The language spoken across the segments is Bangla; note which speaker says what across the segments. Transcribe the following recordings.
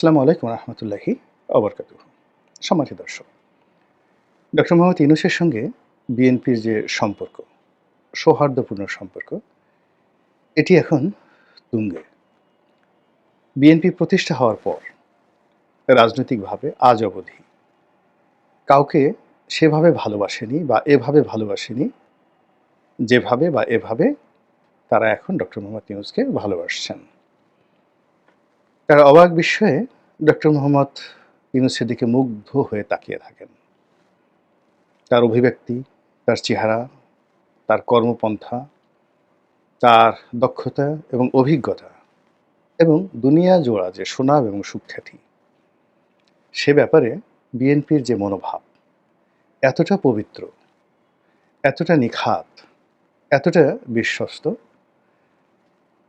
Speaker 1: আসসালামু আলাইকুম রহমতুল্লাহি অবরকাত সম্মানিত দর্শক, ডক্টর মোহাম্মদ ইউনুসের সঙ্গে বিএনপির যে সম্পর্ক, সৌহার্দ্যপূর্ণ সম্পর্ক, এটি এখন তুঙ্গে। বিএনপি প্রতিষ্ঠা হওয়ার পর রাজনৈতিকভাবে আজ অবধি কাউকে সেভাবে ভালোবাসেনি বা এভাবে ভালোবাসেনি, যেভাবে বা এভাবে তারা এখন ডক্টর মোহাম্মদ ইউনুসকে ভালোবাসছেন। তারা অবাক বিস্ময়ে ডক্টর মোহাম্মদ ইউনুসের দিকে মুগ্ধ হয়ে তাকিয়ে থাকেন। তার অভিব্যক্তি, তার চেহারা, তার কর্মপন্থা, তার দক্ষতা এবং অভিজ্ঞতা এবং দুনিয়া জোড়া যে সুনাম এবং সুখ্যাতি, সে ব্যাপারে বিএনপির যে মনোভাব, এতটা পবিত্র, এতটা নিখাত, এতটা বিশ্বস্ত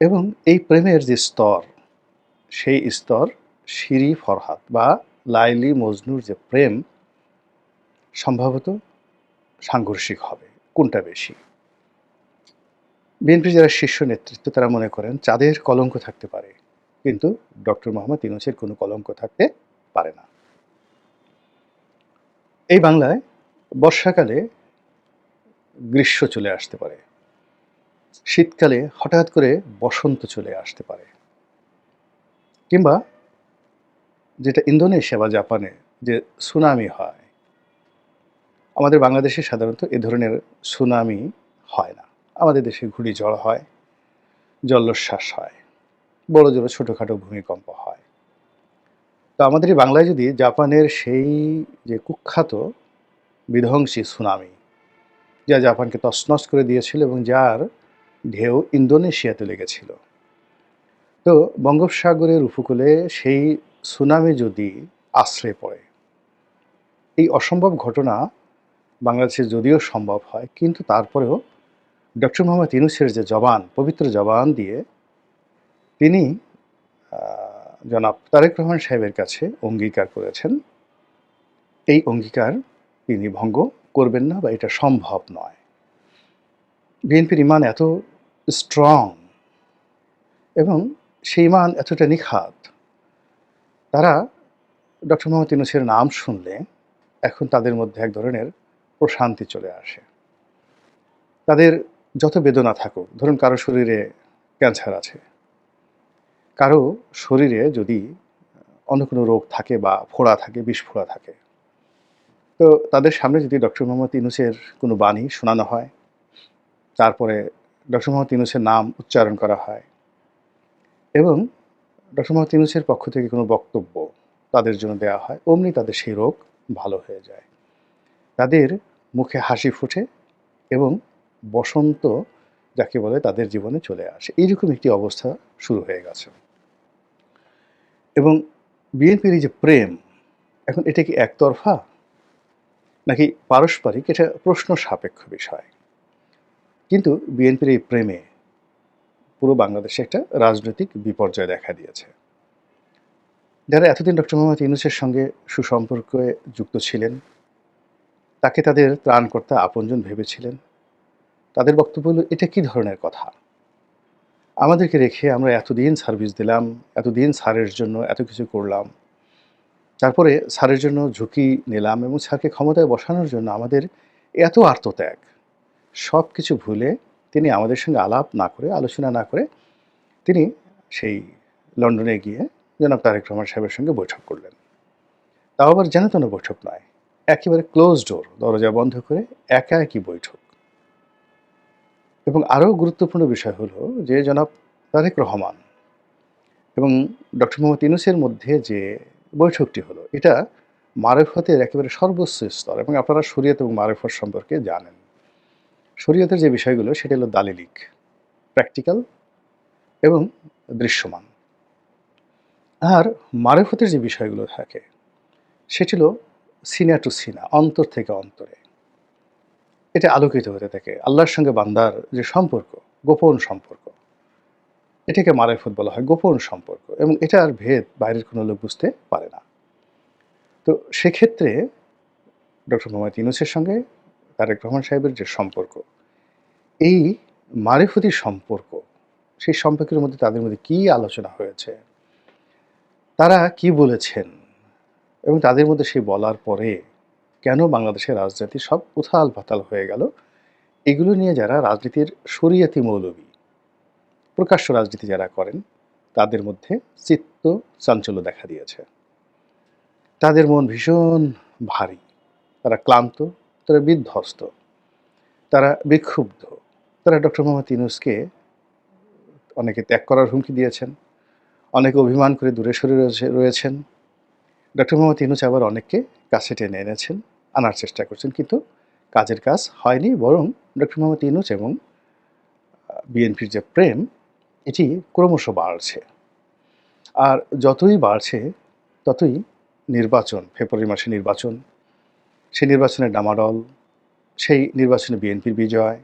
Speaker 1: এবং এই প্রেমের যে স্তর সেই স্তর শিরি ফরহাদ বা লাইলি মজনুর যে প্রেম, সম্ভবত সাংঘর্ষিক হবে। কোনটা বেশি? বিএনপি যারা শীর্ষ নেতৃত্ব, তারা মনে করেন চাঁদের কলঙ্ক থাকতে পারে। কিন্তু ডক্টর মোহাম্মদ ইউনুসের কোনো কলঙ্ক থাকতে পারে না। এই বাংলায় বর্ষাকালে গ্রীষ্ম চলে আসতে পারে। শীতকালে হঠাৎ করে বসন্ত চলে আসতে পারে। কিংবা যেটা ইন্দোনেশিয়া বা জাপানে যে সুনামি হয়, আমাদের বাংলাদেশে সাধারণত এ ধরনের সুনামি হয় না। আমাদের দেশে ঘুড়ি ঘূর্ণিঝড় হয়, জলোচ্ছ্বাস হয়, বড় জোর ছোটোখাটো ভূমিকম্প হয়। তো আমাদের বাংলায় যদি জাপানের সেই যে কুখ্যাত বিধ্বংসী সুনামি, যা জাপানকে তছনছ করে দিয়েছিল এবং যার ঢেউ ইন্দোনেশিয়াতে লেগেছিল তো বঙ্গোপসাগরের উপকূলে সেই সুনামি যদি আশ্রয় পড়ে, এই অসম্ভব ঘটনা বাংলাদেশে যদিও সম্ভব হয়, কিন্তু তারপরেও ডক্টর মোহাম্মদ ইউনুসের যে জবান, পবিত্র জবান দিয়ে তিনি জনাব তারেক রহমান সাহেবের কাছে অঙ্গীকার করেছেন। এই অঙ্গীকার তিনি ভঙ্গ করবেন না বা এটা সম্ভব নয়। বিএনপির ইমান এত স্ট্রং এবং সেই মান এতটা নিখাত তারা ডক্টর মোহাম্মদ ইউনুসের নাম শুনলে এখন তাদের মধ্যে এক ধরনের প্রশান্তি চলে আসে। তাদের যত বেদনা থাকুক, ধরুন কারও শরীরে ক্যান্সার আছে, কারও শরীরে যদি অন্য কোনো রোগ থাকে বা ফোড়া থাকে বিস্ফোড়া থাকে, তো তাদের সামনে যদি ডক্টর মোহাম্মদ ইউনুসের কোনো বাণী শোনানো হয়, তারপরে ডক্টর মোহাম্মদ ইউনুসের নাম উচ্চারণ করা হয় এবং ডক্টর মোহাম্মদ ইউনুসের পক্ষ থেকে কোনো বক্তব্য তাদের জন্য দেওয়া হয়, অমনি তাদের সেই রোগ ভালো হয়ে যায়। তাদের মুখে হাসি ফুটে এবং বসন্ত যাকে বলে তাদের জীবনে চলে আসে। এইরকম একটি অবস্থা শুরু হয়ে গেছে। এবং বিএনপির যে প্রেম, এখন এটা কি একতরফা নাকি পারস্পরিক? এটা প্রশ্ন সাপেক্ষ বিষয়। কিন্তু বিএনপির এই প্রেমে পুরো বাংলাদেশে একটা রাজনৈতিক বিপর্যয় দেখা দিয়েছে। যারা এতদিন ডক্টর মোহাম্মদ ইউনুসের সঙ্গে সুসম্পর্কে যুক্ত ছিলেন, তাকে তাদের ত্রাণকর্তা আপনজন ভেবেছিলেন। তাদের বক্তব্য হলো, এটা কী ধরনের কথা? আমাদেরকে রেখে আমরা এতদিন সার্ভিস দিলাম, এতদিন স্যারের জন্য এত কিছু করলাম। তারপরে স্যারের জন্য ঝুঁকি নিলাম এবং স্যারকে ক্ষমতায় বসানোর জন্য আমাদের এত আত্মত্যাগ। সব কিছু ভুলে তিনি আমাদের সঙ্গে আলাপ না করে, আলোচনা না করে তিনি সেই লন্ডনে গিয়ে জনাব তারেক রহমান সাহেবের সঙ্গে বৈঠক করলেন। তাও আবার যেন তেন বৈঠক নয়, একেবারে ক্লোজ ডোর দরজা বন্ধ করে একা একই বৈঠক। এবং আরও গুরুত্বপূর্ণ বিষয় হলো যে, জনাব তারেক রহমান এবং ডক্টর মোহাম্মদ ইউনুসের মধ্যে যে বৈঠকটি হলো, এটা মারেফতের একেবারে সর্বোচ্চ স্তর এবং আপনারা শরীয়ত এবং মারেফত সম্পর্কে জানেন। শরীয়তের যে বিষয়গুলো, সেটা হলো দালিলিক প্র্যাকটিক্যাল এবং দৃশ্যমান। আর মারেফতের যে বিষয়গুলো থাকে সেটি হলো সিনা টু সিনা, অন্তর থেকে অন্তরে। এটা আলোকিত হতে থাকে। আল্লাহর সঙ্গে বান্দার যে সম্পর্ক, গোপন সম্পর্ক, এটাকে মারেফত বলা হয়, গোপন সম্পর্ক। এবং এটার ভেদ বাইরের কোনো লোক বুঝতে পারে না। তো সেক্ষেত্রে ডক্টর মোহাম্মদ ইউনুসের সঙ্গে তারেক রহমান সাহেবের যে সম্পর্ক, এই মারেফতি সম্পর্ক, সেই সম্পর্কের মধ্যে তাদের মধ্যে কি আলোচনা হয়েছে, তারা কি বলেছেন এবং তাদের মধ্যে সেই বলার পরে কেন বাংলাদেশের রাজনীতি সব উথাল পাতাল হয়ে গেল, এগুলো নিয়ে যারা রাজনীতির শরিয়াতি মৌলবী, প্রকাশ্য রাজনীতি যারা করেন, তাদের মধ্যে চিত্ত চাঞ্চল্য দেখা দিয়েছে। তাদের মন ভীষণ ভারী, তারা ক্লান্ত তারা বিধ্বস্ত। তারা বিক্ষুব্ধ। তারা ডক্টর মোহাম্মদ ইউনুসকে অনেকে ত্যাগ করার হুমকি দিয়েছেন, অনেকে অভিমান করে দূরে সরে রয়েছে, রয়েছেন। ডক্টর মোহাম্মদ ইউনুস আবার অনেককে কাছে টেনে এনেছেন, আনার চেষ্টা করছেন, কিন্তু কাজের কাজ হয়নি, বরং ডক্টর মোহাম্মদ ইউনুস এবং বিএনপির যে প্রেম, এটি ক্রমশ বাড়ছে। আর যতই বাড়ছে, ততই নির্বাচন, ফেব্রুয়ারি মাসে নির্বাচন সেই নির্বাচনের ডামাডল, সেই নির্বাচনে বিএনপির বিজয়,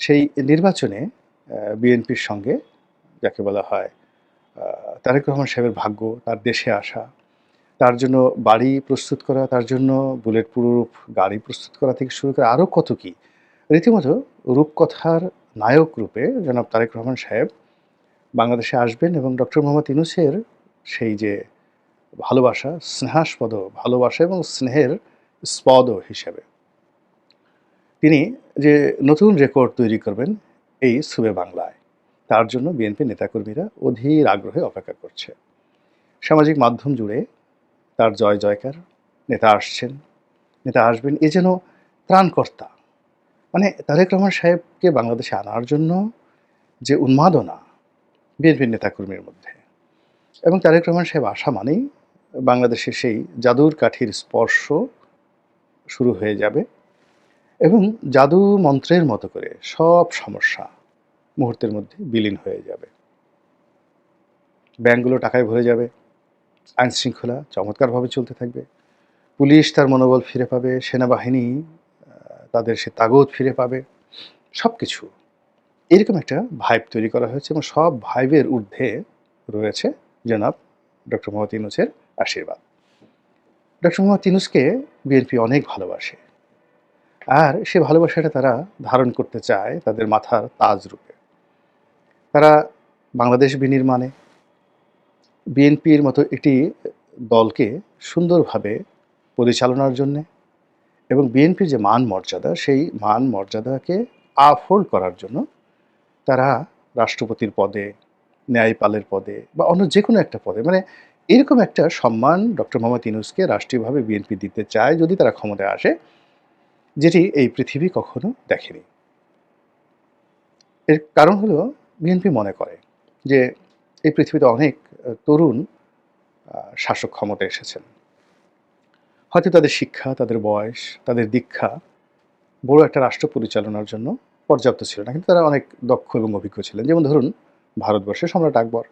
Speaker 1: সেই নির্বাচনে বিএনপির সঙ্গে যাকে বলা হয় তারেক রহমান সাহেবের ভাগ্য, তার দেশে আসা, তার জন্য বাড়ি প্রস্তুত করা, তার জন্য বুলেট প্রুফ গাড়ি প্রস্তুত করা থেকে শুরু করে আরও কত কী। রীতিমতো রূপকথার নায়ক রূপে জনাব তারেক রহমান সাহেব বাংলাদেশে আসবেন এবং ডক্টর মোহাম্মদ ইনুসের সেই যে ভালোবাসা, স্নেহাস্পদ ভালোবাসা এবং স্নেহের স্পদ হিসেবে। তিনি যে নতুন রেকর্ড তৈরি করবেন এই সুবে বাংলায়, তার জন্য বিএনপি নেতাকর্মীরা অধীর আগ্রহে অপেক্ষা করছে। সামাজিক মাধ্যম জুড়ে তার জয় জয়কার নেতা আসছেন, নেতা আসবেন, এ যেন ত্রাণকর্তা। মানে তারেক রহমান সাহেবকে বাংলাদেশে আনার জন্য যে উন্মাদনা বিএনপির নেতাকর্মীর মধ্যে। এবং তারেক রহমান সাহেব আসা মানেই বাংলাদেশের সেই জাদুর কাঠির স্পর্শ শুরু হয়ে যাবে এবং জাদু মন্ত্রের মতো করে সব সমস্যা মুহূর্তের মধ্যে বিলীন হয়ে যাবে। ব্যাংকগুলো টাকায় ভরে যাবে আইন শৃঙ্খলা চমৎকারভাবে চলতে থাকবে, পুলিশ তার মনোবল ফিরে পাবে, সেনাবাহিনী তাদের সে তাগত ফিরে পাবে সব কিছু এরকম একটা ভাইব তৈরি করা হয়েছে এবং সব ভাইবের ঊর্ধ্বে রয়েছে জনাব ডক্টর মোহাম্মদ ইনুসের আশীর্বাদ। ডক্টর মোহাম্মদ ইনুসকে বিএনপি অনেক ভালোবাসে। আর সে ভালোবাসাটা তারা ধারণ করতে চায় তাদের মাথার তাজ রূপে। তারা বাংলাদেশ বিনির্মাণে বিএনপির মতো একটি দলকে সুন্দরভাবে পরিচালনার জন্যে এবং বিএনপির যে মান মর্যাদা সেই মান মর্যাদাকে আফোল্ড করার জন্য তারা রাষ্ট্রপতির পদে, ন্যায়পালের পদে বা অন্য যে কোনো একটা পদে মানে এরকম একটা সম্মান ডক্টর মোহাম্মদ ইনুসকে রাষ্ট্রীয়ভাবে বিএনপি দিতে চায় যদি তারা ক্ষমতায় আসে, যেটি এই পৃথিবী কখনো দেখেনি। এর কারণ হলো বিএনপি মনে করে যে এই পৃথিবীতে অনেক তরুণ শাসক ক্ষমতায় এসেছেন। হয়তো তাদের শিক্ষা, তাদের বয়স, তাদের দীক্ষা বড় একটা রাষ্ট্র পরিচালনার জন্য পর্যাপ্ত ছিল না। কিন্তু তারা অনেক দক্ষ এবং অভিজ্ঞ ছিলেন। যেমন ধরুন ভারতবর্ষে সম্রাট আকবর।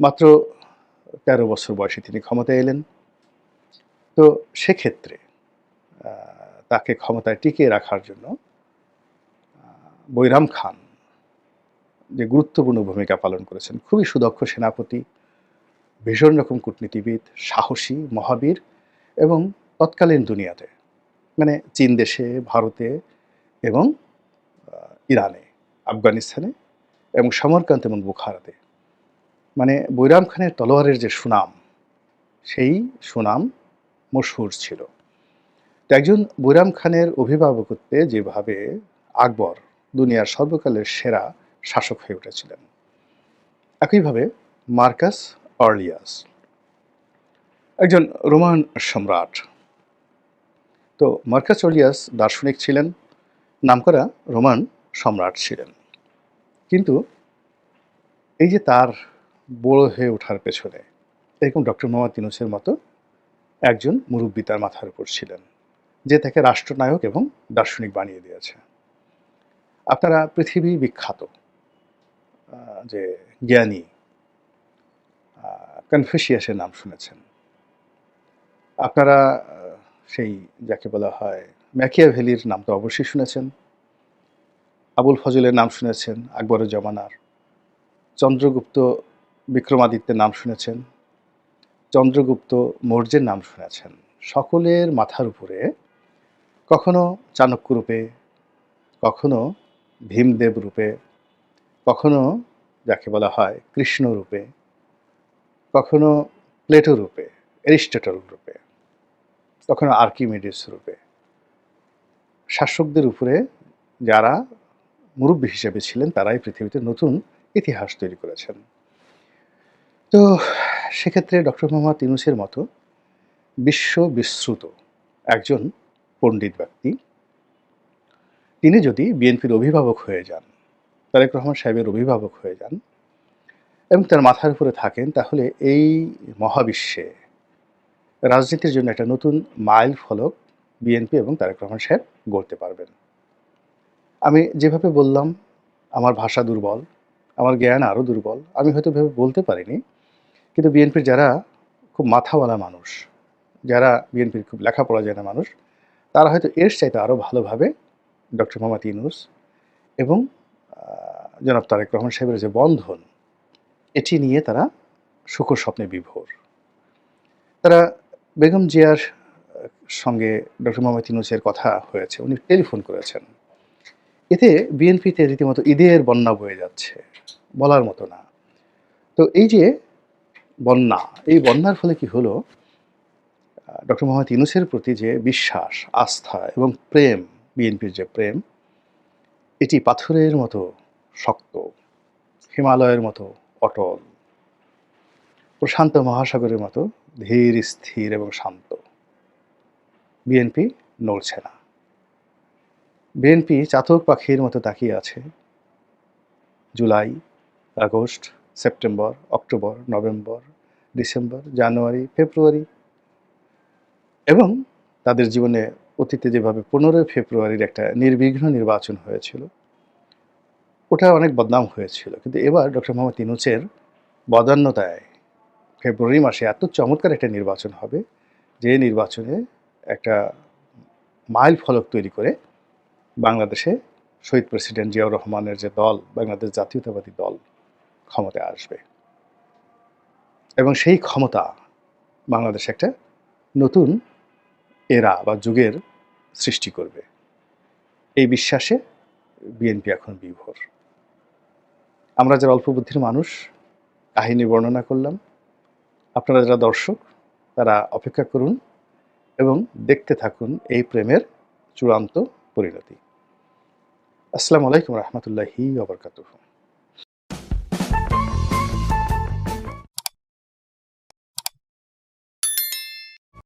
Speaker 1: মাত্র তেরো বছর বয়সে তিনি ক্ষমতায় এলেন। তো সেক্ষেত্রে তাকে ক্ষমতায় টিকিয়ে রাখার জন্য বৈরাম খান যে গুরুত্বপূর্ণ ভূমিকা পালন করেছেন, খুবই সুদক্ষ সেনাপতি, ভীষণ রকম কূটনীতিবিদ, সাহসী, মহাবীর এবং তৎকালীন দুনিয়াতে মানে চীন দেশে, ভারতে এবং ইরানে, আফগানিস্তানে এবং সমরকান্ত এবং বুখারাতে মানে বৈরাম খানের তলোয়ারের যে সুনাম, সেই সুনাম মশহুর ছিল। তো একজন বৈরাম খানের অভিভাবকত্বে যেভাবে আকবর দুনিয়ার সর্বকালের সেরা শাসক হয়ে উঠেছিলেন, একইভাবে মার্কাস অর্লিয়াস, একজন রোমান সম্রাট। তো মার্কাস অর্লিয়াস দার্শনিক ছিলেন, নামকরা রোমান সম্রাট ছিলেন। কিন্তু এই যে তার বড় হয়ে ওঠার পেছনে। এরকম ডক্টর মোহাম্মদ ইউনুসের মতো একজন মুরব্বী তার মাথার উপর ছিলেন, যে তাকে রাষ্ট্রনায়ক এবং দার্শনিক বানিয়ে দিয়েছে। আপনারা পৃথিবী বিখ্যাত যে জ্ঞানী কনফিউশিয়াসের নাম শুনেছেন। আপনারা সেই যাকে বলা হয় ম্যাকিয়াভেলির নাম তো অবশ্যই শুনেছেন। আবুল ফজলের নাম শুনেছেন আকবরের জমানার চন্দ্রগুপ্ত বিক্রমাদিত্যের নাম শুনেছেন, চন্দ্রগুপ্ত মৌর্যের নাম শুনেছেন। সকলের মাথার উপরে কখনো চাণক্য রূপে, কখনো ভীমদেব রূপে, কখনো যাকে বলা হয় কৃষ্ণ রূপে, কখনো প্লেটো রূপে, এরিস্টটল রূপে, কখনো আর্কিমিডিস রূপে। শাসকদের উপরে যারা মুরব্বী হিসেবে ছিলেন, তারাই পৃথিবীতে নতুন ইতিহাস তৈরি করেছেন। তো সেক্ষেত্রে ডক্টর মোহাম্মদ ইউনুসের মতো বিশ্ব বিশ্রুত একজন পণ্ডিত ব্যক্তি, তিনি যদি বিএনপির অভিভাবক হয়ে যান, তারেক রহমান সাহেবের অভিভাবক হয়ে যান এবং তার মাথার উপরে থাকেন, তাহলে এই মহাবিশ্বে রাজনীতির জন্য একটা নতুন মাইল ফলক বিএনপি এবং তারেক রহমান সাহেব গড়তে পারবেন। আমি যেভাবে বললাম, আমার ভাষা দুর্বল, আমার জ্ঞান আরও দুর্বল, আমি হয়তো ভেবে বলতে পারিনি কিন্তু বিএনপির যারা খুব মাথাওয়ালা মানুষ, যারা বিএনপির খুব লেখাপড়া জানা মানুষ, তারা হয়তো এর চাইতে আরও ভালোভাবে ডক্টর মোহাম্মদ ইউনুস এবং জনাব তারেক রহমান সাহেবের যে বন্ধন, এটি নিয়ে তারা সুখর স্বপ্নে বিভোর। তারা বেগম জিয়ার সঙ্গে ডক্টর মোহাম্মদ ইউনুসের কথা হয়েছে, উনি টেলিফোন করেছেন। এতে বিএনপিতে রীতিমতো ঈদের বন্যা বয়ে যাচ্ছে, বলার মতো না। তো এই যে বন্যা। এই বন্যার ফলে কি হলো? ডক্টর মোহাম্মদ ইউনুসের প্রতি যে বিশ্বাস, আস্থা এবং প্রেম, বিএনপির যে প্রেম, এটি পাথরের মতো শক্ত, হিমালয়ের মতো অটল, প্রশান্ত মহাসাগরের মতো ধীর, স্থির এবং শান্ত। বিএনপি নড়ছে না। বিএনপি চাতক পাখির মতো তাকিয়ে আছে। July, August September, October, November, December, January, February এবং তাদের জীবনে অতীতে যেভাবে পনেরোই ফেব্রুয়ারির একটা নির্বিঘ্ন নির্বাচন হয়েছিল, ওটা অনেক বদনাম হয়েছিল। কিন্তু এবার ডক্টর মোহাম্মদ ইনুচের বদান্যতায় ফেব্রুয়ারি মাসে এত চমৎকার একটা নির্বাচন হবে, যে নির্বাচনে একটা মাইল ফলক তৈরি করে বাংলাদেশে শহীদ প্রেসিডেন্ট জিয়াউর রহমানের যে দল, বাংলাদেশ জাতীয়তাবাদী দল ক্ষমতায় আসবে। এবং সেই ক্ষমতা বাংলাদেশে একটা নতুন এরা বা যুগের সৃষ্টি করবে। এই বিশ্বাসে বিএনপি এখন বিভোর। আমরা যারা অল্প বুদ্ধির মানুষ, কাহিনী বর্ণনা করলাম, আপনারা যারা দর্শক, তারা অপেক্ষা করুন এবং দেখতে থাকুন এই প্রেমের চূড়ান্ত পরিণতি। আসসালামু আলাইকুম রহমতুল্লাহি ওবরকাতুহ